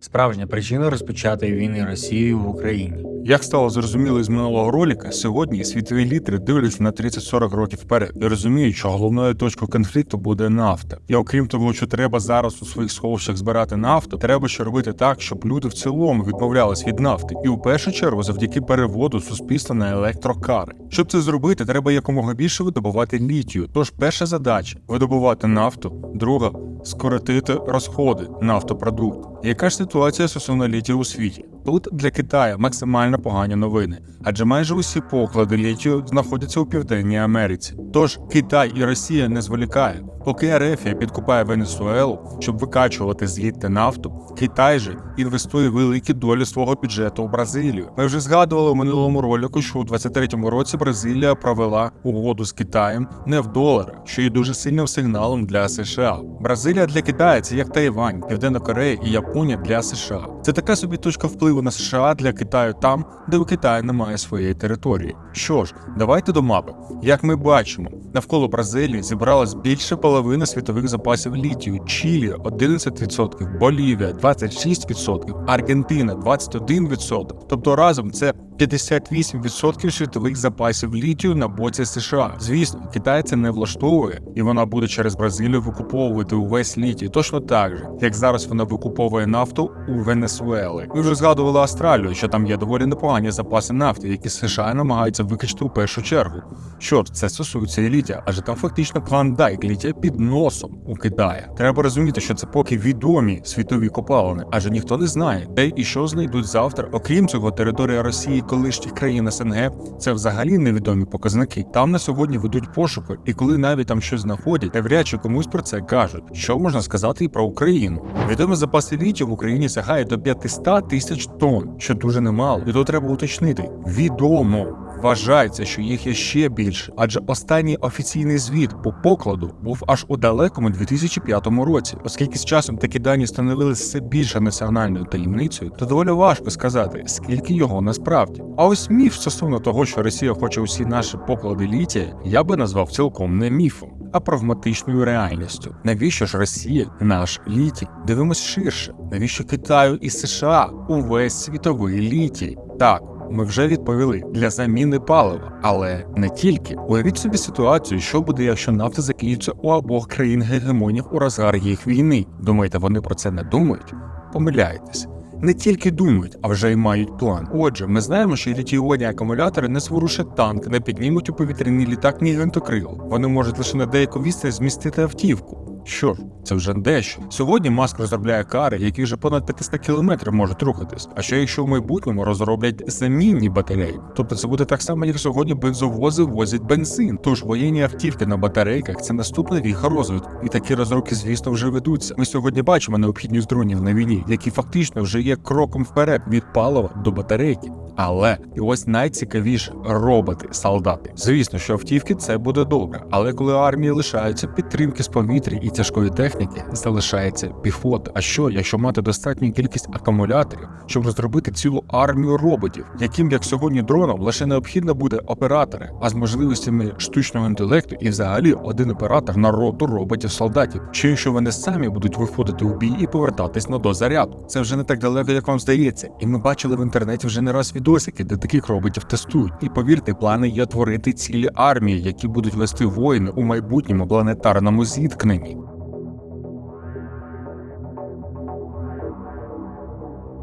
Справжня причина розпочатої війни Росією в Україні. Як стало зрозуміло з минулого ролика, сьогодні світові лідери дивляться на 30-40 років вперед і розуміють, що головною точкою конфлікту буде нафта. І окрім того, що треба зараз у своїх сховищах збирати нафту, треба ще робити так, щоб люди в цілому відмовлялись від нафти, і у першу чергу завдяки переводу суспільства на електрокари. Щоб це зробити, треба якомога більше видобувати літію. Тож перша задача видобувати нафту, друга скоротити розходи нафтопродуктів. Яка ж ситуація стосовно літію у світі? Тут для Китаю максимально погані новини, адже майже усі поклади літію знаходяться у Південній Америці. Тож Китай і Росія не зволікає. Поки Ерефія підкупає Венесуелу, щоб викачувати звідти нафту, Китай же інвестує великі долі свого бюджету у Бразилію. Ми вже згадували у минулому ролику, що у 23-му році Бразилія провела угоду з Китаєм не в доларах, що є дуже сильним сигналом для США. Бразилія для Китаю це як Тайвань, Південна Корея і Японія для США. Це така собі точка впливу на США для Китаю там, де у Китаю немає своєї території. Що ж, давайте до мапи. Як ми бачимо, навколо Бразилії зібралось більше половини світових запасів літію, Чилі 11%, Болівія 26%, Аргентина 21%. Тобто разом це 58% світових запасів літію на боці США. Звісно, Китай це не влаштовує, і вона буде через Бразилію викуповувати увесь літій, точно так же, як зараз вона викуповує нафту у Венесуели. Ми вже згадували Австралію, що там є доволі непогані запаси нафти, які США намагаються викачати у першу чергу. Що ж, це стосується і літія, адже там фактично клондайк літія під носом у Китаї. Треба розуміти, що це поки відомі світові копалини, адже ніхто не знає, де і що знайдуть завтра. Окрім цього, територія Росії, колишніх країн СНГ, це взагалі невідомі показники. Там на сьогодні ведуть пошуки, і коли навіть там щось знаходять, навряд чи комусь про це кажуть. Що можна сказати і про Україну? Відомі запаси літію в Україні сягають до 500 тисяч тонн, що дуже немало. І то треба уточнити. Відомо. Вважається, що їх є ще більше, адже останній офіційний звіт по покладу був аж у далекому 2005 році. Оскільки з часом такі дані становилися все більше національною таємницею, то доволі важко сказати, скільки його насправді. А ось міф стосовно того, що Росія хоче усі наші поклади літія, я би назвав цілком не міфом, а прагматичною реальністю. Навіщо ж Росія наш літій? Дивимось ширше. Навіщо Китаю і США увесь світовий літій? Так. Ми вже відповіли для заміни палива, але не тільки. Уявіть собі ситуацію, що буде, якщо нафта закінчиться у обох країн гегемонів у розгар їх війни. Думаєте, вони про це не думають? Помиляєтесь. Не тільки думають, а вже й мають план. Отже, ми знаємо, що літіонні акумулятори не зворушать танк, не піднімуть у повітряний літак ні гвинтокрил. Вони можуть лише на деяку відстань змістити автівку. Що ж, це вже дещо. Сьогодні Маск розробляє кари, які вже понад 500 кілометрів можуть рухатись. А що якщо в майбутньому розроблять замінні батареї? Тобто це буде так само, як сьогодні бензовози возять бензин. Тож воєнні автівки на батарейках це наступна віха розвитку. І такі розробки, звісно, вже ведуться. Ми сьогодні бачимо необхідність дронів на війні, які фактично вже є кроком вперед від палива до батарейки. Але і ось найцікавіше роботи, солдати. Звісно, що автівки це буде добре, але коли армії лишаються підтримки з повітря і тяжкої техніки, залишається піхота. А що, якщо мати достатню кількість акумуляторів, щоб розробити цілу армію роботів, яким як сьогодні дроном лише необхідно буде оператори, а з можливостями штучного інтелекту і взагалі один оператор на роту роботів солдатів. Чи якщо вони самі будуть виходити у бій і повертатись на дозарядку? Це вже не так далеко, як вам здається, і ми бачили в інтернеті вже не раз відосики, де таких роботів тестують. І повірте, плани є творити цілі армії, які будуть вести воїни у майбутньому планетарному зіткненні.